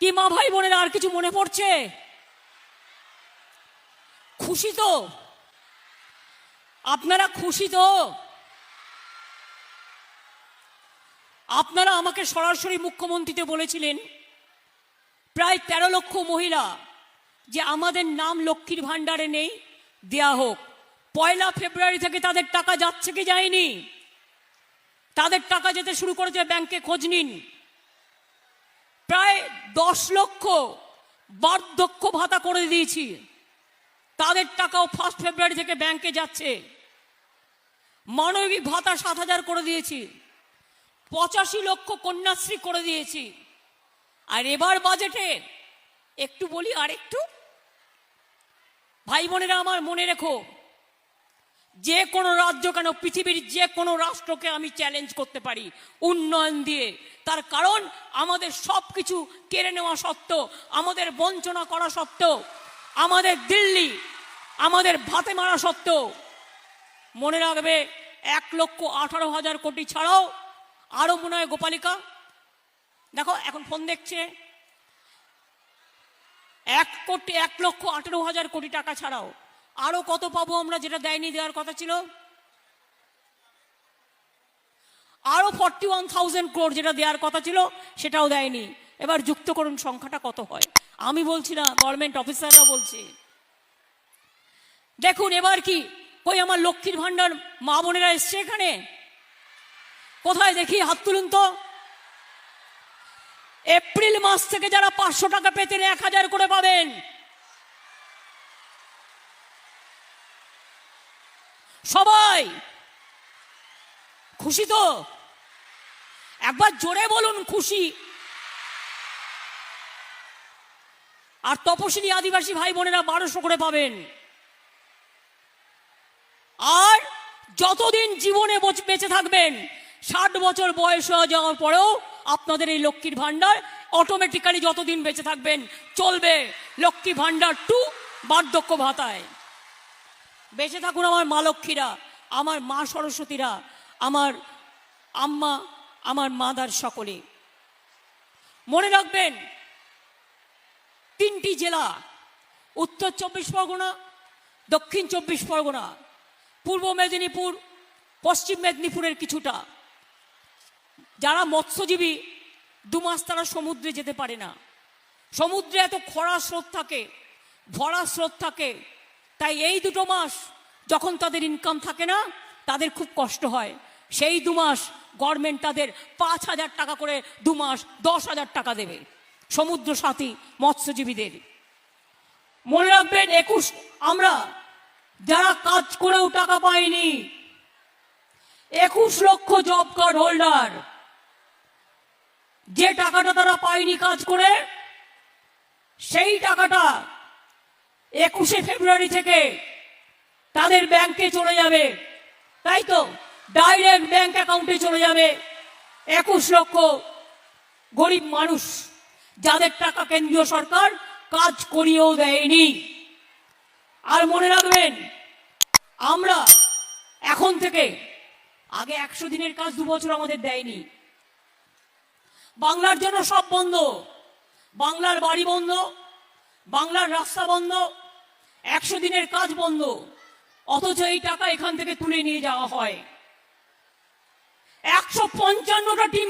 কি মা ভাই বোনেরা আর কিছু মনে পড়ছে? খুশি তো? আপনারা খুশি তো? আপনারা আমাকে সরাসরি মুখ্যমন্ত্রীতে বলেছিলেন, প্রায় তেরো লক্ষ মহিলা যে আমাদের নাম লক্ষ্মীর ভাণ্ডারে নেই, দেয়া হোক। পয়লা ফেব্রুয়ারি থেকে তাদের টাকা যাচ্ছে কি যায়নি? তাদের টাকা যেতে শুরু করেছে ব্যাংকে খোঁজ নিন। দশ লক্ষ বার্ধক্য ভাতা করে দিয়েছি। তাদের টাকাও ফার্স্ট ফেব্রুয়ারি থেকে ব্যাংকে যাচ্ছে। মানবিক ভাতা সাত হাজার করে দিয়েছি। পঁচাশি লক্ষ কন্যাশ্রী করে দিয়েছি। আর এবার বাজেটে একটু বলি আর একটু ভাই বোনেরা আমার মনে রেখো যে কোনো রাজ্য কেন, পৃথিবীর যে কোনো রাষ্ট্রকে আমি চ্যালেঞ্জ করতে পারি, উন্নয়ন দিয়ে। তার কারণ, আমাদের সব কিছু কেড়ে নেওয়া সত্ত্বেও, আমাদের বঞ্চনা করা সত্ত্বেও, আমাদের দিল্লি, আমাদের ভাতে মারা সত্ত্বেও, মনে রাখবে, এক লক্ষ আঠারো হাজার কোটি ছাড়াও আরও মনে হয় গোপালিকা। দেখো, এখন ফোন দেখছে। এক কোটি, এক লক্ষ আঠেরো হাজার কোটি টাকা ছাড়াও আরও কত পাবো আমরা যেটা দেয়নি দেওয়ার কথা ছিল? আরও ফর্টি ওয়ান থাউজেন্ড ক্রোড যেটা দেওয়ার কথা ছিল, সেটাও দেয়নি। এবার যুক্ত করুন সংখ্যাটা কত হয়। আমি বলছি না গভর্নমেন্ট অফিসাররা বলছে। দেখুন, এবার কি? কই আমার লক্ষ্মীর ভাণ্ডার মা বোনেরা এসছে এখানে? কোথায় দেখি? হাত তুলুন তো। এপ্রিল মাস থেকে যারা পাঁচশো টাকা পেতেন, এক হাজার করে পাবেন। সবাই। খুশি তো? একবার জোরে বলুন, খুশি। আর তপশিলি আদিবাসী ভাই বোনেরা বারোশো করে পাবেন। আর যতদিন জীবনে বেঁচে থাকবেন, ষাট বছর বয়স হয়ে যাওয়ার পরেও আপনাদের এই লক্ষ্মীর ভাণ্ডার অটোমেটিক্যালি যতদিন বেঁচে থাকবেন, চলবে। লক্ষ্মী ভাণ্ডার টু বার্ধক্য ভাতায়। বেঁচে থাকুন আমার মা লক্ষ্মীরা, আমার মা সরস্বতীরা, আমার আম্মা, আমার মাদার সকলে। মনে রাখবেন, তিনটি জেলা, উত্তর চব্বিশ পরগনা, দক্ষিণ চব্বিশ পরগনা, পূর্ব মেদিনীপুর, পশ্চিম মেদিনীপুরের কিছুটা। যারা মৎস্যজীবী, দু মাস তারা সমুদ্রে যেতে পারে না। সমুদ্রে এত খরা স্রোত থাকে, ভরা স্রোত থাকে তাই এই দুটো মাস যখন তাদের ইনকাম থাকে না, তাদের খুব কষ্ট হয়। সেই দু মাস গভর্নমেন্ট তাদের পাঁচ হাজার টাকা করে দু মাস দশ হাজার টাকা দেবে। সমুদ্র সাথী, মৎস্যজীবীদের। মনে রাখবেন, একুশ, আমরা যারা কাজ করেও টাকা পাইনি, একুশ লক্ষ জব কার্ড হোল্ডার যে টাকাটা তারা পায়নি কাজ করে, সেই টাকাটা একুশে ফেব্রুয়ারি থেকে তাদের ব্যাংকে চলে যাবে। তাই তো? ডাইরেক্ট ব্যাংক অ্যাকাউন্টে চলে যাবে। একুশ লক্ষ গরিব মানুষ যাদের টাকা কেন্দ্রীয় সরকার কাজ করিয়েও দেয়নি। আর মনে রাখবেন, আমরা এখন থেকে আগে একশো দিনের কাজ দু বছর আমাদের দেয়নি। বাংলার জন্য সব বন্ধ। বাংলার বাড়ি বন্ধ। বাংলার রাস্তা বন্ধ। একশো দিনের কাজ বন্ধ। অথচ এই টাকা এখান থেকে তুলে নিয়ে যাওয়া হয়। একশো পঞ্চান্নটা টিম